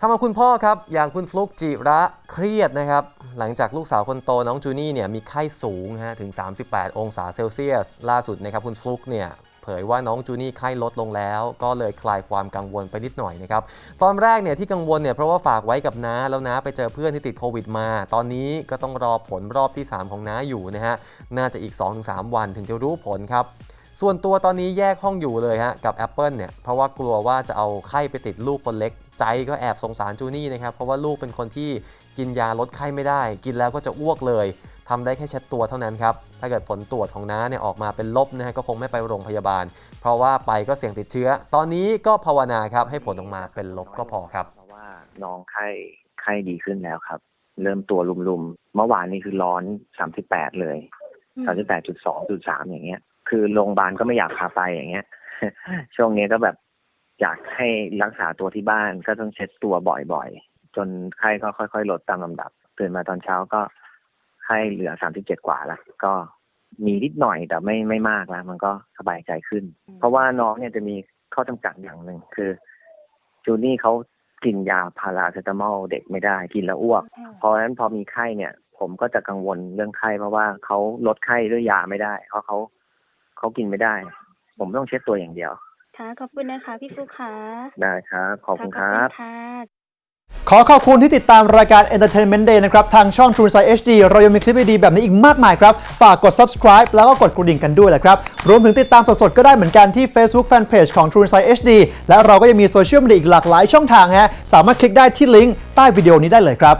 ทำเอาคุณพ่อครับ อย่างคุณฟลุกจิระเครียดนะครับ หลังจากลูกสาวคนโตน้องจูนี่เนี่ยมีไข้สูงฮะถึง 38 องศาเซลเซียส ล่าสุดนะครับคุณฟลุกเนี่ยเผยว่าน้องจูนี่ไข้ลดลงแล้ว ก็เลยคลายความกังวลไปนิดหน่อยนะครับ ตอนแรกเนี่ยที่กังวลเนี่ยเพราะว่าฝากไว้กับน้าแล้วน้าไปเจอเพื่อนที่ติดโควิดมา ตอนนี้ก็ต้องรอผลรอบที่ 3 ของน้าอยู่นะฮะน่าจะอีก 2-3 วันถึงจะรู้ผลครับ ส่วนตัวตอนนี้แยกห้องอยู่เลยฮะกับ Apple เนี่ยเพราะว่ากลัวว่าจะเอาไข้ไปติดลูกคนเล็ก ใจก็แอบสงสารจูนี่นะครับเพราะว่าลูกเป็นคนที่กินยาลดไข้ไม่ได้ กินแล้วก็จะอ้วกเลยทำได้แค่เช็ดตัวเท่านั้นครับ ถ้าเกิดผลตรวจของน้าเนี่ยออกมาเป็นลบนะฮะก็คงไม่ไปโรงพยาบาล เพราะว่าไปก็เสี่ยงติดเชื้อ ตอนนี้ก็ภาวนาครับให้ผลออกมาเป็นลบก็พอครับเพราะว่าน้องไข้ไข้ดีขึ้นแล้วครับ เริ่มตัวลุมๆ เมื่อวานนี้คือร้อนสามสิบแปดเลยสามสิบแปดจุดสองจุดสามอย่างเงี้ย คือโรงพยาบาลก็ไม่อยากพาไปอย่างเงี้ย ช่วงนี้ก็แบบอยากให้รักษาตัวที่บ้านก็ต้องเช็ดตัวบ่อยๆ จนไข้ก็ค่อยๆ ลดตามลำดับตื่นมาตอนเช้าก็ไข้เหลือสามสิบเจ็ดกว่าแล้วก็มีนิดหน่อยแต่ไม่ไม่มากแล้ว มันก็สบายใจขึ้น เพราะว่าน้องเนี่ยจะมีข้อจำกัดอย่างหนึ่งคือจูนี่เขากินยาพาราเซตามอลเด็กไม่ได้กินแล้วอ้วก เพราะฉะนั้นพอมีไข้เนี่ย ผมก็จะกังวลเรื่องไข้เพราะว่าเขาลดไข้ด้วยยาไม่ได้ เพราะเขา เขากินไม่ได้ ผมต้องเช็ดตัวอย่างเดียว ค่ะขอบคุณนะคะพี่ฟุกค่ะได้ครับ ขอบคุณคะรับขอณค่ะขอขอบคุณที่ติดตามรายการ Entertainment Day นะครับ ทางช่อง True Insight HD เรายังมีคลิปดีๆแบบนี้อีกมากมายครับ ฝากกด subscribe แล้วก็กดกระดิ่งกันด้วยแหละครับ รวมถึงติดตามสดๆ ก็ได้เหมือนกันที่ Facebook Fanpage ของ True Insight HD และเราก็ยังมีโซเชียลมีเดียอีกหลากหลายช่องทางฮะสามารถคลิกได้ที่ลิงก์ใต้วิดีโอนี้ได้เลยครับ